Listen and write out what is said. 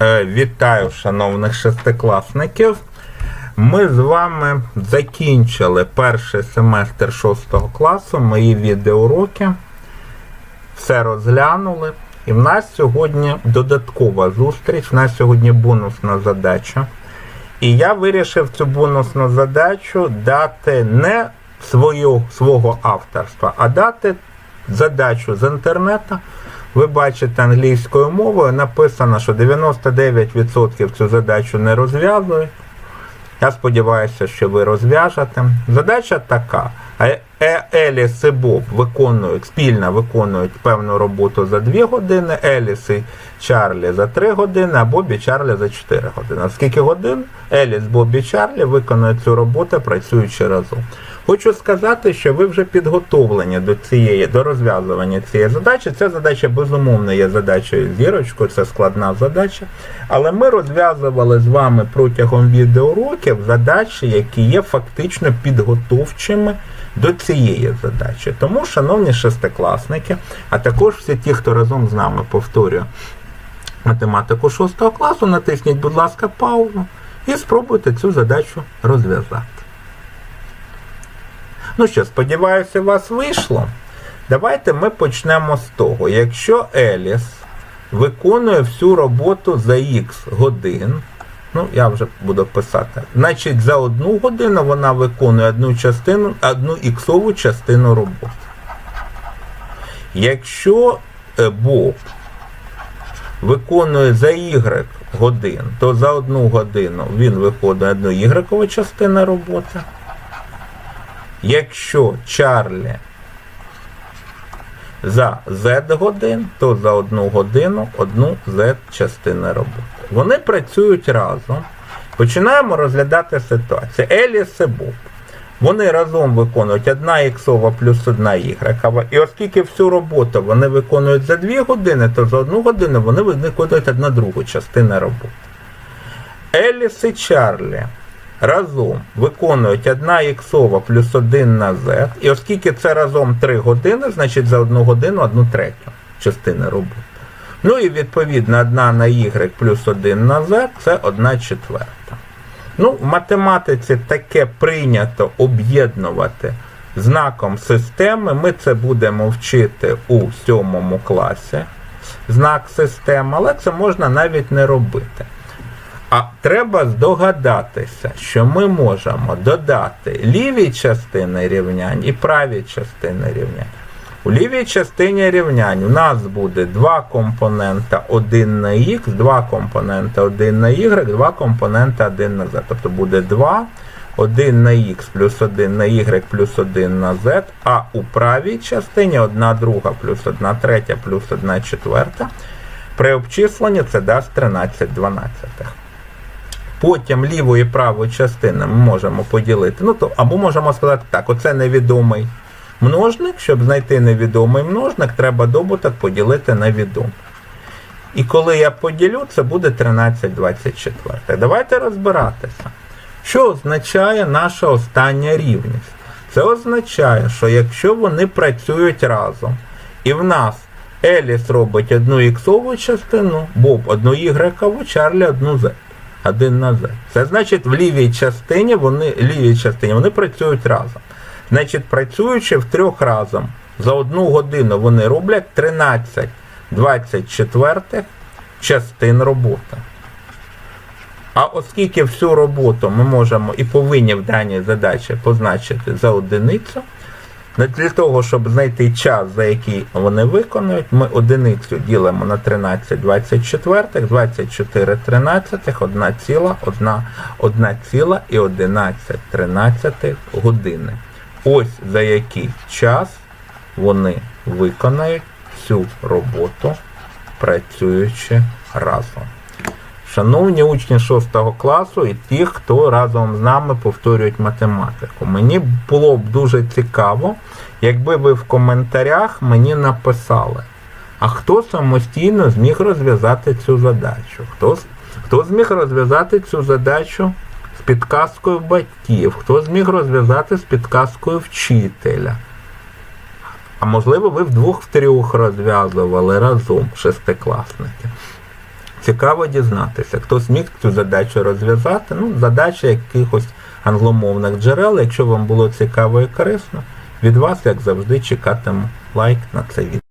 Е, Вітаю, шановних шестикласників. Ми з вами закінчили перший семестр шостого класу, мої відеоуроки. Все розглянули. І в нас сьогодні додаткова зустріч, в нас сьогодні бонусна задача. І я вирішив цю бонусну задачу дати не свою, свого авторства, а дати задачу з інтернету. Ви бачите англійською мовою написано, що 99% цю задачу не розв'язують. Я сподіваюся, що ви розв'яжете. Задача така. Е- Еліс і Боб виконують, спільно виконують певну роботу за 2 години, Еліс і Чарлі за 3 години, а Боб Чарлі за 4 години. Скільки годин Еліс, Боб і Чарлі виконують цю роботу, працюючи разом. Хочу сказати, що ви вже підготовлені до цієї, до розв'язування цієї задачі. Ця задача безумовно є задачею зірочкою, це складна задача. Але ми розв'язували з вами протягом відеоуроків задачі, які є фактично підготовчими до цієї задачі. Тому, шановні шестикласники, а також всі ті, хто разом з нами повторює математику 6 класу, натисніть, будь ласка, паузу і спробуйте цю задачу розв'язати. Ну що, сподіваюся, у вас вийшло. Давайте ми почнемо з того. Якщо Еліс виконує всю роботу за Х годин, ну я вже буду писати, значить за одну годину вона виконує одну частину, одну іксову частину роботи. Якщо Боб виконує за Y годин, то за одну годину він виконує одну ігрекову частину роботи. Якщо Чарлі за Z годин, то за одну годину одну Z частини роботи. Вони працюють разом. Починаємо розглядати ситуацію. Еліс і Боб. Вони разом виконують одна іксова плюс одна ігрекова. І оскільки всю роботу вони виконують за 2 години, то за одну годину вони виконують одна другу частину роботи. Еліс і Чарлі разом виконують 1 іксова плюс 1 на z. І оскільки це разом 3 години, значить за одну годину одну третю частини роботи. Ну і відповідно 1 на y плюс 1 на z це 1 четверта. Ну, в математиці таке прийнято об'єднувати знаком системи. Ми це будемо вчити у сьомому класі. Знак системи, але це можна навіть не робити. А треба здогадатися, що ми можемо додати ліві частини рівнянь і праві частини рівнянь. У лівій частині рівнянь у нас буде два компонента 1 на х, два компонента 1 на y, два компонента 1 на z. Тобто буде 2, 1 на х плюс 1 на y плюс 1 на z, а у правій частині 1 друга плюс 1 третя плюс 1 четверта. При обчисленні це дасть 13 дванадцятих. Потім ліву і праву частини ми можемо поділити. Ну, то, Або можемо сказати так, оце невідомий множник. Щоб знайти невідомий множник, треба добуток поділити на відомий. І коли я поділю, це буде 13 24. Давайте розбиратися. Що означає наша остання рівність? Це означає, що якщо вони працюють разом, і в нас Еліс робить одну іксову частину, Боб одну ігрекову, Чарлі одну Z. Один на Z. Це значить в лівій частині вони лівій частині вони працюють разом. Значить, працюючи в трьох разом, за одну годину вони роблять 13 24 частин роботи. А оскільки всю роботу ми можемо і повинні в даній задачі позначити за одиницю, для того, щоб знайти час, за який вони виконують, ми одиницю ділимо на 13 24, 24 13, 1 ціла, 1, 1 ціла і 11 13 години. Ось за який час вони виконають всю роботу, працюючи разом. Шановні учні 6 класу і ті, хто разом з нами повторюють математику. Мені було б дуже цікаво, якби ви в коментарях мені написали, а хто самостійно зміг розв'язати цю задачу? Хто, хто зміг розв'язати цю задачу підказкою батьків, хто зміг розв'язати з підказкою вчителя? А можливо, ви вдвох-втрьох розв'язували разом шестикласники. Цікаво дізнатися, хто зміг цю задачу розв'язати. Ну, задача якихось англомовних джерел. Якщо вам було цікаво і корисно, від вас, як завжди, чекатиму лайк на це відео.